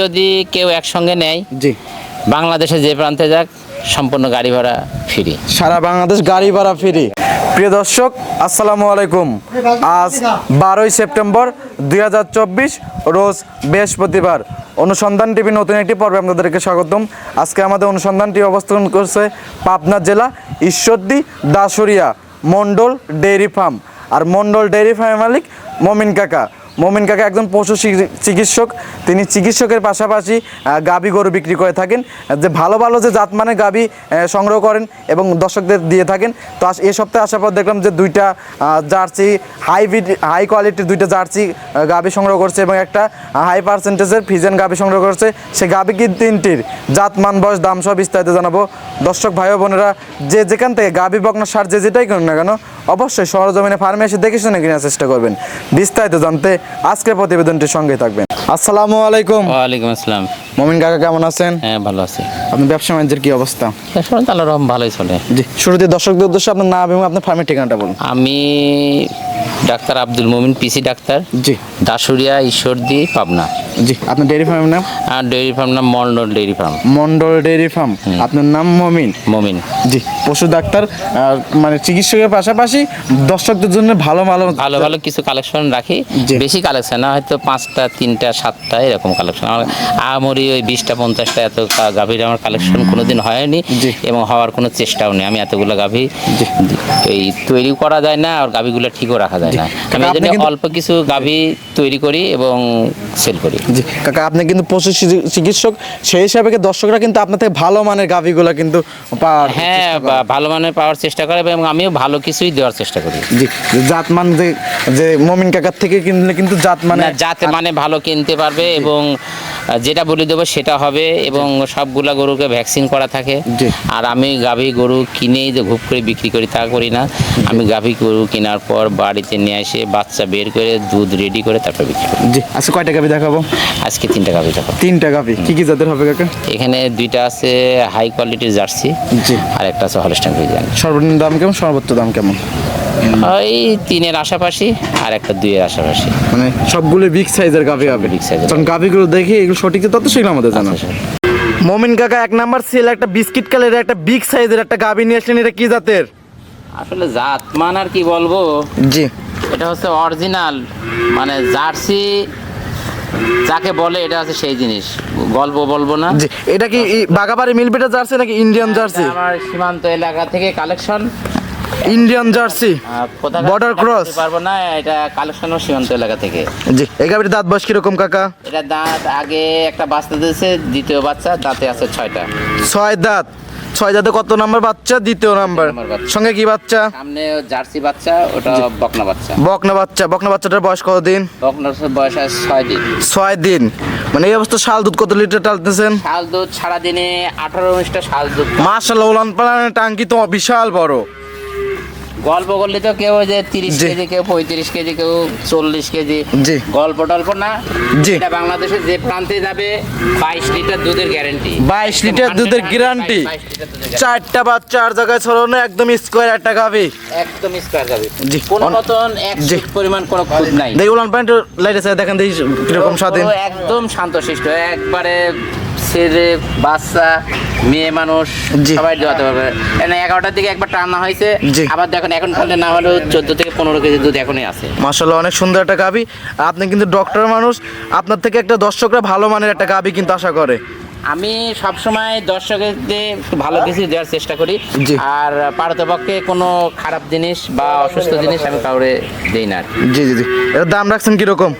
যদি কেউ একসঙ্গে নেয় জি। বাংলাদেশে যে প্রান্তে যাক সম্পূর্ণ গাড়ি ভাড়া ফ্রি। সারা বাংলাদেশ গাড়ি ভাড়া ফ্রি। প্রিয় দর্শক আসসালামু আলাইকুম। আজ বারোই সেপ্টেম্বর দুই হাজার চব্বিশ রোজ বৃহস্পতিবার। অনুসন্ধান টিভি নতুন একটি পর্বে আপনাদেরকে স্বাগতম। আজকে আমাদের অনুসন্ধানটি অবস্থান করছে পাবনা জেলা ঈশ্বরদী দাসুরিয়া মন্ডল ডেইরি ফার্ম। আর মন্ডল ডেইরি ফার্মের মালিক মমিন কাকা। মমিন কাকা একজন পশু চিকিৎসক। তিনি চিকিৎসকের পাশাপাশি গাভী গরু বিক্রি করে থাকেন। যে ভালো ভালো যে জাতমানের আহ, সংগ্রহ করেন এবং দর্শকদের দিয়ে থাকেন। তো এই সপ্তাহে আসার পর দেখলাম যে দুইটা জার্সি হাই হাই কোয়ালিটির দুইটা জার্সি গাভী সংগ্রহ করছে এবং একটা হাই পার্সেন্টেজের ফিজেন গাভী সংগ্রহ করছে। সে গাভী কি তিনটির? জাতমান বয়স দাম সব বিস্তারিত জানাব। দর্শক ভাই বোনেরা যে যেখান থেকে গাভী বকনা সার যে যেটাই করুন না কেন অবশ্যই সরজমিনে ফার্মে এসে দেখে শুনে কেনার চেষ্টা করবেন। বিস্তারিত জানতে আজকের প্রতিবেদনটির সঙ্গে থাকবেন। আসসালামু আলাইকুম। ওয়ালাইকুম আসসালাম। মমিন কাকা কেমন আছেন? হ্যাঁ ভালো আছি। আপনার ব্যবসা বাণিজ্যের কি অবস্থা? এখন তো আল্লাহ রহম ভালোই চলে। জি শুরুতে দর্শকদের উদ্দেশ্যে আপনার নাম এবং আপনার ফার্মের ঠিকানাটা বলুন। আমি doctor Abdul Mumin PC doctor. জি। দাসুরিয়া ঈশ্বরদী পাবনা। জি আপনার ডেয়ারি ফার্মের নাম? আর ডেয়ারি ফার্ম নাম Mondal dairy farm Mondal dairy farm আপনার নাম মমিন? মমিন। জি পশু ডাক্তার মানে চিকিৎসকের পাশাপাশি দর্শকদের জন্য ভালো ভালো ভালো ভালো কিছু কালেকশন রাখি। বেশি কালেকশন না হয়তো পাঁচটা তিনটা সাতটা এরকম কালেকশন আমার আমরি ওই বিশটা পঞ্চাশটা এত গাভীর আমার কালেকশন কোনোদিন হয়নি। এবং হওয়ার কোনো চেষ্টাও নেই। আমি এতগুলো গাভী এই তৈরি করা যায় না আর গাভীগুলো ঠিকও রাখা যায় না। আমি অল্প কিছু গাভী তৈরি করি এবং সেল করি। জি। কাকা আপনি কিন্তু পশু চিকিৎসক সেই হিসাবে দর্শকরা কিন্তু আপনার থেকে ভালো মানের গাভিগুলো কিন্তু পাওয়ার হ্যাঁ ভালো মানের পাওয়ার চেষ্টা করে এবং আমিও ভালো কিছুই দেওয়ার চেষ্টা করি। জি জাতমান যে যে মমিন কাকার থেকে কিনলে কিন্তু জাত মানে জাত মানে ভালো কিনতে পারবে এবং যেটা বলে দেবো সেটা হবে এবং সবগুলা গরুকে ভ্যাকসিন করা থাকে। আর আমি গাভী গরু কিনেই যে ঘুপ করে বিক্রি করি তা করি না। আমি গাভী গরু কেনার পর বাড়িতে নিয়ে এসে বাচ্চা বের করে দুধ রেডি করে তারপর বিক্রি করি। জি আচ্ছা কয়টা গাভি দেখাবো? আজকে তিনটা গাভী দেখাবো। তিনটা গাভি। কি কি জাতের হবে কাকা? এখানে দুইটা আছে হাই কোয়ালিটির জার্সি আর একটা আছে হলস্টাইন ফ্রিজিয়ান সর্বনিম্ন দাম কেমন? সর্বোচ্চ দাম কেমন? ওই তিনের আশাপাশি আর একটা দুইয়ের আশাপাশি। মানে সবগুলো বিগ সাইজের গাভি হবে। size এর। কারণ গাভিগুলো দেখে এগুলো সঠিক তত সেগুলো আমাদের জানা। আচ্ছা, মমিন কাকা এক নাম্বার সেল একটা বিস্কিট কালারের একটা বিগ সাইজের একটা গাভি নিয়ে আসলেন এটা কি জাতের? আসলে জাত মান আর কি বলব? জি। এটা হচ্ছে অরিজিনাল মানে জার্সি যাকে বলে এটা হচ্ছে সেই জিনিস। গল্প বলব না। এটা কি বাগাবাড়ি মিলবিটা জার্সি নাকি ইন্ডিয়ান জার্সি? আমার সীমান্ত এলাকা থেকে collection Indian jersey Border cross? পারব না এটা কালেকশন সীমান্ত এলাকা থেকে। জি এই গাভির দাঁত বয়স কীরকম কাকা? এটা দাঁত আগে একটা বাচ্চা দিয়েছে দ্বিতীয় বাচ্চা দাঁতে আছে ছয়টা। ছয় দাঁত। ছয় দাঁতে কত নাম্বার বাচ্চা? দ্বিতীয় নাম্বার। সঙ্গে কি বাচ্চা? সামনে জার্সি বাচ্চা ওটা বকনা বাচ্চা। বকনা বাচ্চা। বকনা বাচ্চাটার বয়স কত দিন বকনার বয়স আছে ছয় দিন। ছয় দিন। মানে এই অবস্থা শাল দুধ কত লিটার টালতেছেন শাল দুধ সারা দিনে আঠারো উনিশটা শাল দুধ। মাশাল্লাহ উলান পালানের টাঙ্কি তো বিশাল বড়। গল্প করলে তো কেউ যে তিরিশ কেজি কেউ পঁয়ত্রিশ কেজি কেউ চল্লিশ কেজি। গল্প টল্প না। এটা বাংলাদেশে যে প্রান্তে যাবে বাইশ লিটার দুধের গ্যারান্টি বাইশ লিটার দুধের গ্যারান্টি চারটা বাচ্চা আর জায়গায় ছড়ানো একদম স্কোয়ার একটা গাভি। একদম স্কোয়ার যাবে জি। কোনো মতন এক পরিমাণ কোনো খুদ নাই। দেখি উলান প্যান্ট লাইটে দেখেন দেখি কীরকম স্বাধীন। একদম শান্তশিষ্ট। একবারে ছেলে বাচ্চা মেয়ে মানুষ। সবাই দেওয়াতে পারবে। এখানে এগারোটার দিকে একবার টানা হয়েছে। আবার দেখেন এখন খালে না হলেও চোদ্দ থেকে পনেরো কেজি দুধ এখনই আছে। মাসাল্লাহ অনেক সুন্দর একটা গাবি আপনি কিন্তু ডক্টর মানুষ আপনার থেকে একটা দর্শকরা ভালো মানের একটা গাবি কিন্তু আশা করে। আমি সবসময় দর্শকদের ভালো কিছু দেওয়ার চেষ্টা করি। আর পারতপক্ষে কোনো খারাপ জিনিস বা অসুস্থ জিনিস আমি কাউরে দেই না জি জি জি। এর দাম রাখছেন কীরকম?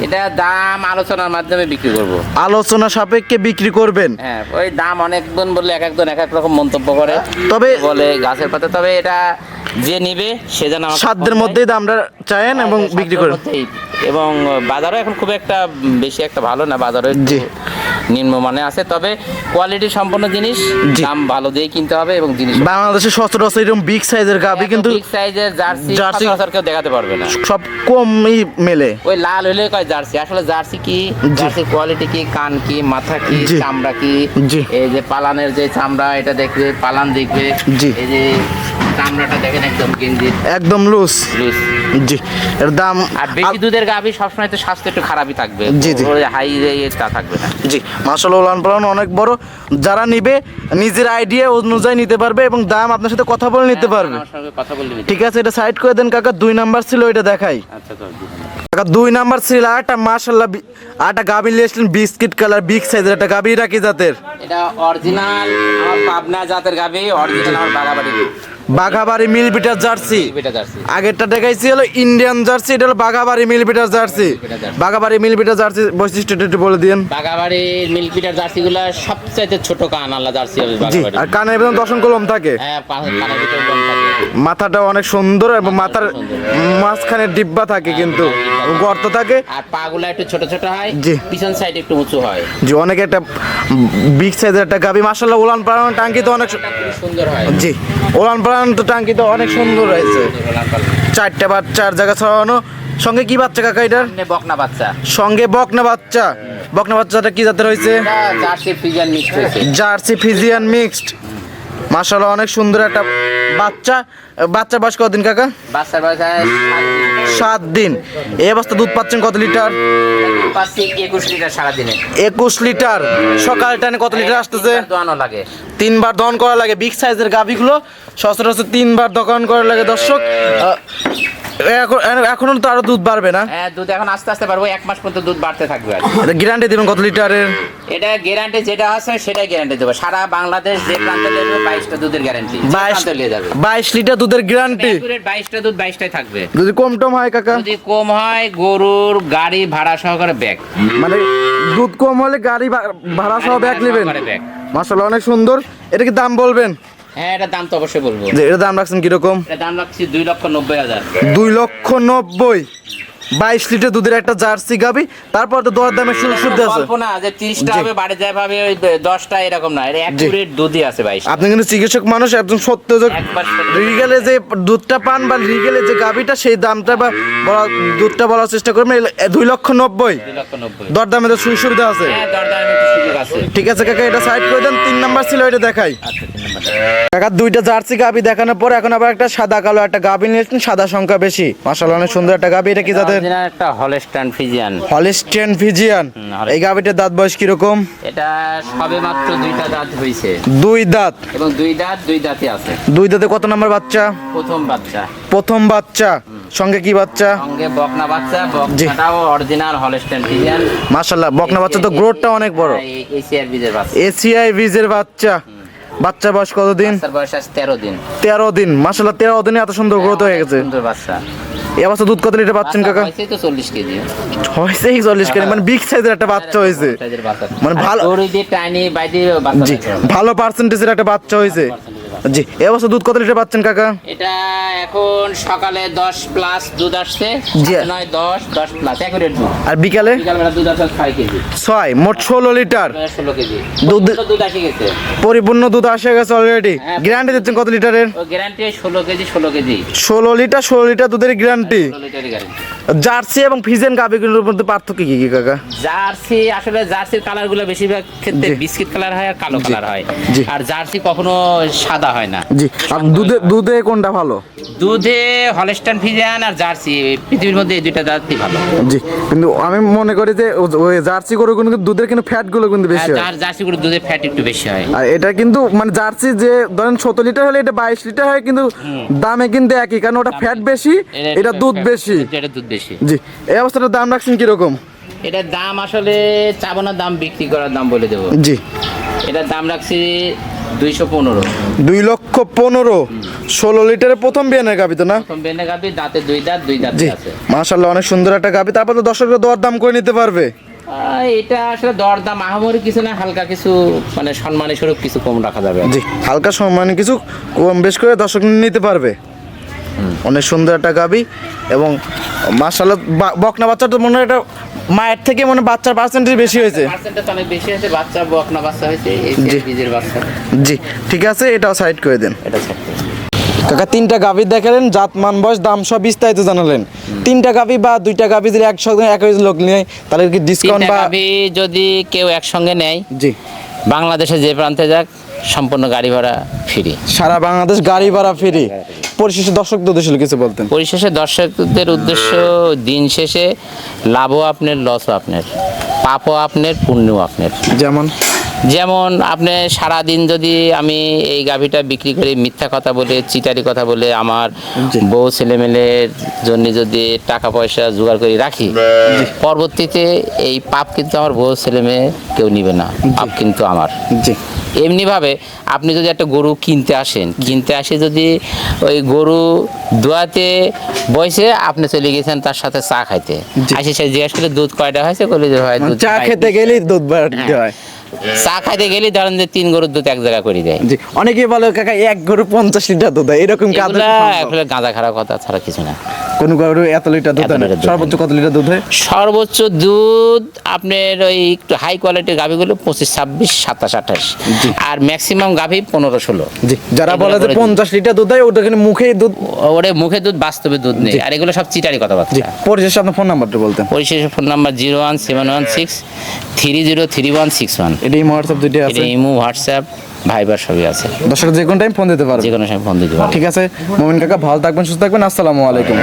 এটা দাম আলোচনার মাধ্যমে বিক্রি করব। আলোচনা সাপেক্ষে বিক্রি করবেন? হ্যাঁ ওই দাম অনেকজন বললে এক একজন এক এক রকম মন্তব্য করে। তবে- বলে গাছের পাতা তবে এটা যে নিবে সে যেন সাধ্যের। মধ্যেই দামটা চায়েন এবং বিক্রি করেন। এবং বাজারও এখন খুব একটা বেশি একটা ভালো না বাজারও জি। নিম্নমানে আছে তবে কোয়ালিটি সম্পন্ন জিনিস। দাম ভালো দিয়ে কিনতে হবে এবং জিনিস বাংলাদেশে সচরাচর এরকম বিগ সাইজের গাবি কিন্তু বিগ সাইজের জার্সি জার্সি- কেউ দেখাতে পারবে না। সব কমই মেলে। ওই লাল হলে কয় জার্সি? আসলে জার্সি কি? জার্সি কোয়ালিটি কি? কান কি? মাথা কি? চামড়া কি? এই যে পালানের যে চামড়া এটা দেখবে পালান দেখবে। এই যে চামড়াটা দেখেন একদম গেঞ্জির একদম লুজ লুজ জি এর দাম আর বেশি দুধের গাভী সবসময় তো স্বাস্থ্য একটু খারাপই থাকবে। জি, জি। হাই তা থাকবে না। জি মাসাল্লাহ উলান পালান অনেক বড়। যারা নিবে নিজের আইডিয়া অনুযায়ী নিতে পারবে এবং দাম আপনার সাথে কথা বলে নিতে পারবে। কথা বললে ঠিক আছে এটা সাইড করে দেন কাকা দুই নাম্বার ছিল এটা দেখাই। আচ্ছা কাকা দুই নাম্বার ছিল আটা মাশাল্লাহ আটা গাবি লিয়েছিলেন বিস্কিট কালার বিগ সাইজের একটা গাবি এটা কি জাতের? এটা অরিজিনাল আমার পাবনা জাতের গাভী অরিজিনাল আমার বাগাবাড়ি বাঘাবাড়ি মিল বিটার জার্সি। আগেরটা দেখাইছি হলো ইন্ডিয়ান জার্সি এটা হলো বাঘাবাড়ি মিল বিটার জার্সি। বাঘাবাড়ি মিল বিটার জার্সি বৈশিষ্ট্যটা একটু বলে দিন বাগাবাড়ির মিল্ক পিটার জার্সিগুলো সবচাইতে ছোট কান আল্লাহ জার্সি হবে জি আর কানের ভিতরে দশম কলম থাকে। হ্যাঁ কানের ভিতরে দম থাকে। মাথাটা অনেক সুন্দর এবং মাথার মাঝখানে ডিব্বা থাকে কিন্তু গর্ত থাকে। আর পা পাগুলা একটু ছোট ছোট হয় জি। পিছন সাইড একটু উঁচু হয়। যে অনেক একটা বিগ সাইজের একটা গাবি মাসাল্লাহ উলান পালান টাঙ্কি তো অনেক সুন্দর হয়। জি উলান তো টাঙ্কি তো অনেক সুন্দর হয়েছে। চারটা বাচ্চা বাচ্চার জায়গা ছড়ানো। সঙ্গে কি বাচ্চা কাকা এটার? বকনা বাচ্চা। সঙ্গে বকনা বাচ্চা। বকনা বাচ্চাটা কি জাতের রয়েছে jersey Friesian mixed jersey Friesian mixed. মাসাল্লাহ অনেক সুন্দর একটা বাচ্চা বাচ্চা বয়স কতদিন কাকা? বাচ্চার বয়স সাত দিন। এই অবস্থা দুধ পাচ্ছেন কত লিটার? একুশ লিটার সারাদিনে। একুশ লিটার। সকাল টানে কত লিটার আসতেছে? দোয়ানো লাগে। তিনবার দহন করা লাগে। বিগ সাইজের গাভিগুলো। সচরাচর তিনবার দহন করা লাগে দর্শক। এখন তো আরও দুধ বাড়বে না? হ্যাঁ দুধ এখন আস্তে আস্তে পারব এক মাস পর্যন্ত দুধ বাড়তে থাকবে আর গ্যারান্টি দিবেন কত লিটারের? এটা গ্যারান্টি যেটা আছে সেটাই গ্যারান্টি দেবো। সারা বাংলাদেশ যে প্রান্তে নেবে বাইশটা দুধের গ্যারান্টি বাইশ প্রান্তে নিয়ে যাবে। বাইশ লিটার দুধের গ্যারান্টি বাইশটা দুধ বাইশটাই থাকবে। যদি কম টম হয় কাকা? যদি কম হয় গরুর গাড়ি ভাড়া সহকারে ব্যাগ। মানে দুধ কম হলে গাড়ি ভাড়া সহ ব্যাগ নেবেন? মাসাল্লাহ অনেক সুন্দর। এটা কি দাম বলবেন? হ্যাঁ এটা দাম তো অবশ্যই বলব। যে এটা দাম রাখছেন কীরকম? এটা দাম রাখছি দুই লক্ষ নব্বই হাজার। দুই লক্ষ নব্বই। বাইশ লিটার দুধের একটা জার্সি গাবি তারপর তো দর দামের সুযোগ সুবিধা আছে। গল্প না যে তিরিশটা হবে বাড়ি যায় ভাবে ওই দশটা এরকম না এটা অ্যাকুরেট দুধই আছে বাইশ আপনি কিন্তু চিকিৎসক মানুষ একদম সত্য যে রিগেলে যে দুধটা পান বা রিগেলে যে গাবিটা সেই দামটা বা দুধটা বলার চেষ্টা করবেন। দুই লক্ষ নব্বই। দর দামে তো সুযোগ সুবিধা আছে। হ্যাঁ ঠিক আছে কাকা এটা সাইড করে দেন তিন নাম্বার ছিল এটা দেখাই। আচ্ছা কাকা দুইটা জার্সি গাবি দেখানোর পর এখন আবার একটা সাদা কালো একটা গাবি নিয়েছেন সাদা সংখ্যা বেশি। মাসাল্লাহ অনেক সুন্দর একটা গাবি এটা কি Original একটা হলস্টাইন ফিজিয়ান হলিস্টিয়ান ফিজিয়ান এই গাবিটার দাঁত বয়স কীরকম? এটা সবে মাত্র দুইটা দাঁত হয়েছে দুই দাঁত। এবং দুই দাঁত দুই দাঁতই আছে। দুই দাঁতে কত নাম্বার বাচ্চা? প্রথম বাচ্চা। প্রথম বাচ্চা। সঙ্গে কি বাচ্চা? সঙ্গে বকনা বাচ্চা বকনাটাও অরিজিনাল হলস্টাইন ফিজিয়ান মাশাল্লাহ বকনা বাচ্চা তো গ্রোথটা অনেক বড়। এসিআর বীজের বাচ্চা। এসিআই বীজের বাচ্চা। বাচ্চা বয়স কতদিন? বয়স আছে তেরো দিন। তেরো দিন। মাসাল্লাহ তেরো দিনে এত সুন্দর গ্রোথ হয়ে গেছে। সুন্দর বাচ্চা। এই অবস্থা দুধ কত লিটার পাচ্ছেন কাকা? হয়েছে তো চল্লিশ কেজি। হয়েছে চল্লিশ কেজি মানে বিগ সাইজের একটা বাচ্চা হয়েছে। মানে ভালো- দিয়ে বাচ্চা। ভালো পার্সেন্টেজের একটা বাচ্চা হয়েছে। জি এই অবস্থা দুধ কত লিটার পাচ্ছেন কাকা? এটা এখন সকালে দশ প্লাস দুধ আসছে জি। নয় দশ দশ প্লাস একুরেট দুধ। আর বিকালে? বিকালবেলা দুধ আসছে ছয় কেজি। ছয় মোট ষোলো লিটার। ষোলো কেজি। দুধ- দুধ আসে গেছে। পরিপূর্ণ দুধ আসে গেছে অলরেডি। গ্যারান্টি দিচ্ছেন কত লিটারের? ও গ্যারান্টি ষোলো কেজি ষোলো কেজি। ষোলো লিটার ষোলো লিটার দুধের গ্যারান্টি ষোলো লিটারের গ্যারান্টি জার্সি এবং ফিজেন গাবিগুলোর মধ্যে পার্থক্য কি কি কাকা? জার্সি আসলে জার্সির কালারগুলো বেশিরভাগ ক্ষেত্রে। বিস্কিট কালার হয় আর কালো কালার হয়। আর জার্সি কখনো সাদা হয় না। জি। আর দুধে দুধে কোনটা ভালো? দুধে হলস্টাইন ফিজিয়ান আর জার্সি পৃথিবীর মধ্যে এই দুইটা জাতি ভালো। জি। কিন্তু আমি মনে করি যে ওই জার্সি গরু কিন্তু দুধের কিন্তু ফ্যাটগুলো কিন্তু বেশি হয় আর জার্সি করে দুধের ফ্যাট একটু বেশি হয়। আর এটা কিন্তু মানে জার্সি যে ধরেন সতেরো লিটার হলে এটা বাইশ লিটার হয় কিন্তু দামে কিন্তু একই। কারণ ওটা ফ্যাট বেশি এটা দুধ বেশি। এটা দুধ বেশি। জি এই অবস্থাটার দাম রাখছেন কীরকম? এটার দাম আসলে চাবো দাম বিক্রি করার দাম বলে দেবো। জি। এটার দাম রাখছি দুইশো পনেরো। দুই লক্ষ পনেরো। ষোলো লিটারের প্রথম বিয়ানের গাবি তো না? প্রথম বেনে গাবি দাঁতে দুই দাঁত দুই দাঁত জি। আছে। মাশাল্লাহ অনেক সুন্দর একটা গাবি তারপর তো দর্শকরা দর দাম করে নিতে পারবে। এটা আসলে দরদাম আহামরি কিছু না হালকা কিছু মানে সম্মানী স্বরূপ কিছু কম রাখা যাবে। জি হালকা সম্মানে কিছু কম বেশ করে দর্শক নিতে পারবে। অনেক সুন্দর একটা গাবি এবং মাশাল্লাহ বা- বকনা বাচ্চা তো মনে হয় এটা মায়ের থেকে মনে বাচ্চার পার্সেন্টেজ বেশি হয়েছে। পার্সেন্টেজ অনেক বেশি আছে বাচ্চা বকনা বাচ্চা হয়েছে এই জি। বীজের বাচ্চা। জি ঠিক আছে এটাও সাইড করে দেন। কাকা তিনটা গাভি দেখালেন জাত মান বয়স দাম সব বিস্তারিত জানালেন। তিনটা গাভি বা দুইটা গাভি যদি একসঙ্গে একই লোক নেয় তাহলে কি ডিসকাউন্ট তিনটা বা গাভী যদি কেউ একসঙ্গে নেয় জি। বাংলাদেশে যে প্রান্তে যাক সম্পূর্ণ গাড়ি ভাড়া ফ্রি সারা বাংলাদেশ গাড়ি ভাড়া ফ্রি পরিশেষে দর্শকদের উদ্দেশ্যে কিছু বলতেন। পরিশেষে দর্শকদের উদ্দেশ্য দিন শেষে লাভও আপনার লসও আপনার পাপও আপনার পুণ্যও আপনার। যেমন? যেমন আপনি সারাদিন যদি আমি এই গাভীটা বিক্রি করে মিথ্যা কথা বলে চিটারি কথা বলে আমার। বউ ছেলেমেলের জন্য যদি টাকা পয়সা জোগাড় করে রাখি পরবর্তীতে এই পাপ কিন্তু আমার বউ ছেলেমেয়ে কেউ নিবে না পাপ কিন্তু আমার। জি। এমনিভাবে আপনি যদি একটা গরু কিনতে আসেন কিনতে আসে যদি ওই গরু দোয়াতে বসে আপনি চলে গেছেন তার সাথে চা খাইতে। আসে সে জিজ্ঞাসা করলে দুধ কয়টা হয়েছে? বলে যে হয় চা খেতে গেলেই দুধ বাড়তে হয়। চা খাইতে গেলে ধরেন যে তিন গরুর দুধ এক জায়গা করে দেয়। জি অনেকেই বলে কাকা এক গরু পঞ্চাশ লিটার দুধ এরকম গাঁজা খারাপ কথা ছাড়া কিছু না। কোন গরু এত লিটার দুধ সর্বোচ্চ কত লিটার দুধ হয়? সর্বোচ্চ দুধ আপনার ওই একটু হাই কোয়ালিটির গাভিগুলো পঁচিশ ছাব্বিশ সাতাশ আঠাশ। আর ম্যাক্সিমাম গাভি পনেরো ষোলো। জি যারা বলে যে পঞ্চাশ লিটার দুধ হয় ওটা কিন্তু মুখেই দুধ ওরে মুখে দুধ বাস্তবে দুধ নেই। আর এগুলো সব চিটারি কথাবার্তা। পরিশেষে আপনার ফোন নাম্বারটা বলতেন। পরিশেষে phone number zero one seven one six three zero three one six one এটাই হোয়াটসঅ্যাপ দুইটাই আছে? এটা ইমো হোয়াটসঅ্যাপ ভাইবার সবই আছে। দর্শক যে কোনো টাইম ফোন দিতে পারবে। যে কোনো সময় ফোন দিতে পারবে। ঠিক আছে মোমিন কাকা ভালো থাকবেন সুস্থ থাকবেন আসসালামু আলাইকুম।